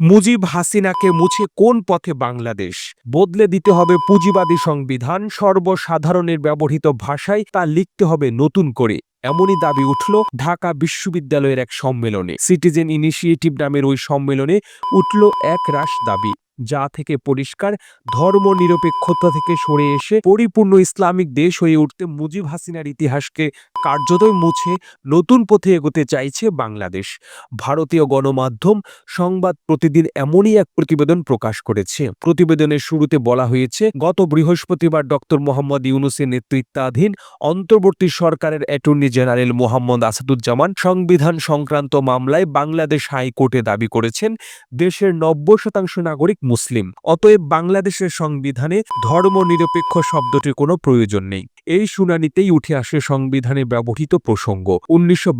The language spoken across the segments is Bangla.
মুজিব হাসিনাকে মুছে কোন পথে বাংলাদেশ? বদলে দিতে হবে পুঁজিবাদী সংবিধান, সর্বসাধারণের ব্যবহৃত ভাষায় তা লিখতে হবে নতুন করে। এমনই দাবি উঠল ঢাকা বিশ্ববিদ্যালয়ের এক সম্মেলনে। সিটিজেন ইনিশিয়েটিভ নামের ওই সম্মেলনে উঠল এক রাশ দাবি। যা থেকে পরিষ্কার ধর্ম নিরপেক্ষতা থেকে সরে এসে পরিপূর্ণ ইসলামিক দেশ হয়ে উঠতে মুজিব হাসিনার ইতিহাসকে কার্যতই মুছে নতুন পথে এগোতে চাইছে বাংলাদেশ। ভারতীয় গণমাধ্যম সংবাদ প্রতিদিন এমনই এক প্রতিবেদন প্রকাশ করেছে। প্রতিবেদনের শুরুতে বলা হয়েছে, গত বৃহস্পতিবার ডক্টর মোহাম্মদ ইউনুসের নেতৃত্বাধীন অন্তর্বর্তী সরকারের অ্যাটর্নি জেনারেল মোহাম্মদ আসাদুজ্জামান সংবিধান সংক্রান্ত মামলায় বাংলাদেশ হাইকোর্টে দাবি করেছেন, দেশের নব্বই শতাংশ নাগরিক মুসলিম। অতএব বাংলাদেশের সংবিধানে ধর্মনিরপেক্ষ শব্দটির কোনো প্রয়োজন নেই। এই শুনানিতেই উঠে আসে সংবিধানে ব্যবহৃত প্রসঙ্গ। উনিশশো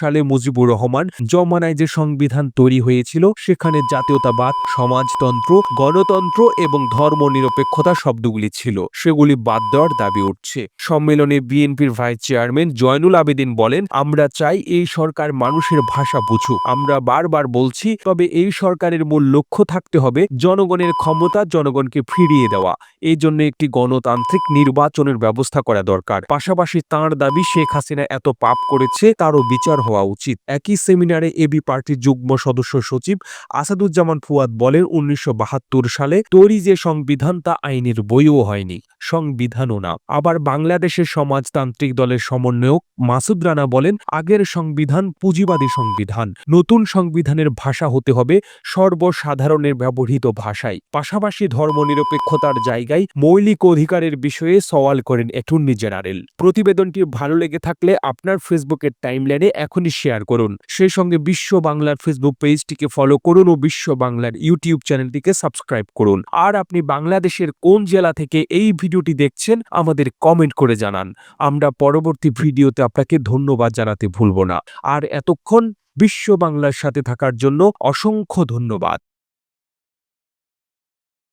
সালে মুজিবুর রহমান জমানায় যে সংবিধান তৈরি হয়েছিল, সেখানে জাতীয়তাবাদ, সমাজতন্ত্র, গণতন্ত্র এবং ধর্মনিরপেক্ষতা শব্দগুলি ছিল। সেগুলি বাদ দেওয়ার দাবি উঠছে। সম্মেলনে বিএনপির ভাইস চেয়ারম্যান জয়নুল আবেদিন বলেন, আমরা চাই এই সরকার মানুষের ভাষা বুঝুক। আমরা বারবার বলছি, তবে এই সরকারের মূল লক্ষ্য থাকতে হবে জনগণের ক্ষমতা জনগণকে ফিরিয়ে দেওয়া। এই জন্য একটি গণতান্ত্রিক নির্বাচনের ব্যবস্থা করা দরকার। পাশাপাশি তাঁর দাবি, শেখ হাসিনা এত পাপ করেছে, তারও বিচার হওয়া উচিত। একই সেমিনারে এবি পার্টির যুগ্ম সদস্য সচিব আসাদুজ্জামান ফুয়াদ বলেন, উনিশশো বাহাত্তর সালে তৈরি যে সংবিধান, তা আইনের বইও হয়নি। সংবিধানও না। আবার বাংলাদেশের সমাজতান্ত্রিক দলের সমন্বয়ক মাসুদ রানা বলেন, আগের সংবিধান পুঁজিবাদী সংবিধান। নতুন সংবিধানের ভাষা হতে হবে। সর্বসাধারণের ব্যবহৃত ভাষায়। পাশাপাশি ধর্মনিরপেক্ষতার জায়গায় মৌলিক অধিকারের বিষয়ে সওয়াল করেন অ্যাটর্নি জেনারেল। প্রতিবেদনটি ভালো লেগে থাকলে আপনার ফেসবুকের টাইমলাইনে এখনই শেয়ার করুন। সেই সঙ্গে বিশ্ব বাংলার ফেসবুক পেজটিকে ফলো করুন ও বিশ্ব বাংলার ইউটিউব চ্যানেলটিকে সাবস্ক্রাইব করুন। আর আপনি বাংলাদেশের কোন জেলা থেকে এই ভিডিওটি দেখছেন, আমাদের কমেন্ট করে জানান। আমরা পরবর্তী ভিডিওতে আপনাকে ধন্যবাদ জানাতে ভুলব না। আর এতক্ষণ বিশ্ব বাংলার সাথে থাকার জন্য অসংখ্য ধন্যবাদ।